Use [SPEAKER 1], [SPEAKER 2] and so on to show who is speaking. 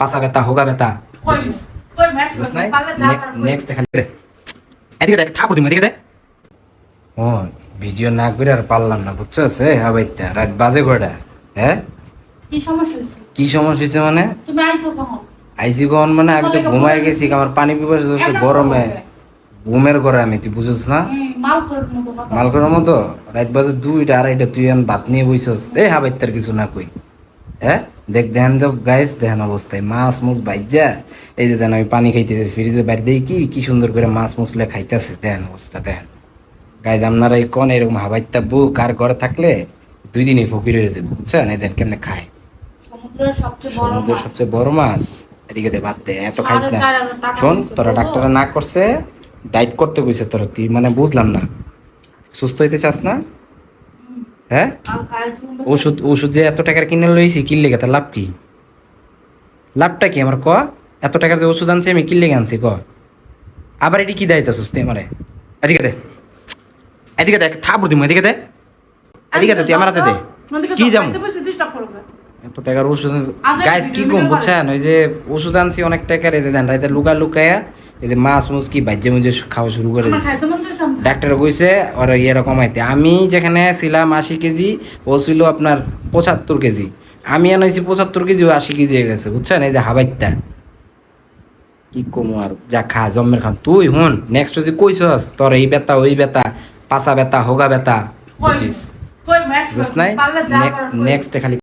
[SPEAKER 1] পাছা ব্যথা হোগা ব্যথা। বুঝিস বুঝছ নাই? নেক্সট খালি এদিকে দেখ ঠাপ দিম এদিকে দে। ও ভিডিও না করে আর পারলাম না বুঝছস? এ হ্যাঁ ভাইটা রাত বাজে কয়টা? হ্যাঁ
[SPEAKER 2] কি সমস্যা হইছে?
[SPEAKER 1] কি সমস্যা হয়েছে মানে?
[SPEAKER 2] তুমি আইছো কখন?
[SPEAKER 1] আইসি কখন মানে আমি তো ঘুমাই গেছি আমার পানি পিপাসা হচ্ছে গরমে। ঘুমের ঘরে আমি তুই বুঝছ না?
[SPEAKER 2] মাল করে মতো
[SPEAKER 1] রাত বাজে দুইটা আড়াইটা তুই এখন ভাত নিয়ে বইছস। এই হাবাইতার কিছু না কই। হ্যাঁ দেখ দেখেন তো গাইস দেখেন অবস্থায় মাছ মুছ বাইজা এই যে দেখেন আমি পানি খাইতেছি ফ্রিজে বাইরে দিয়ে কি কি সুন্দর করে মাছ মুছলে খাইতেছে দেখেন অবস্থা দেখেন গাইজ আপনারা এই কোন এরকম হাবাইতা বউ কার ঘরে থাকলে দুই দিনই ফকির হয়ে যাবে বুঝছেন? এই দেন কেমনে খায়।
[SPEAKER 2] সমুদ্রের সবচেয়ে বড় মাছ।
[SPEAKER 1] এদিকে দে ভাত দে এত খাইস না। শোন তোরা? ডাক্তারে না করছে ডাইট করতে কইছে তোরা তুই মানে বুঝলাম না। সুস্থ হইতে চাস না? হ্যাঁ? ওষুধ ওষুধ যে এত টাকার কিনে লইছি কিনলে গে তার লাভ কি? লাভটা কি আমার ক? এত টাকার যে ওষুধ আনছি আমি কিনলে আনছি ক? আবার এটি কি দায়িত্ব সুস্থ আমারে? এদিকে দে। এদিকে দে ঠাপুর দিমু এদিকে দে। এদিকে দে তুই আমার হাতে দে। কি দাম। এত টাকার ওষুধ গাইস কি কম বুঝছেন? ওই যে ওষুধ আনছি অনেক টাকার এতে দেন রাইতে লুকা লুকায়া এই যে মাছ মুছ কি বাজ্যে মুজে খাওয়া শুরু করে দিচ্ছে ডাক্তার কইছে ওর ইয়েটা কমাইতে আমি যেখানে ছিলাম আশি কেজি ও ছিল আপনার পঁচাত্তর কেজি। আমি আনাইছি পঁচাত্তর কেজি ও আশি কেজি হয়ে গেছে বুঝছেন? এই যে হাবাইতটা কি কমো আর যা খা জম্মের খান তুই হুন নেক্সট যদি কইছস তোর এই ব্যথা ওই ব্যথা পাছা ব্যথা হোগা ব্যথা বুঝিস। বুঝছ নাই? নেক্সট খালি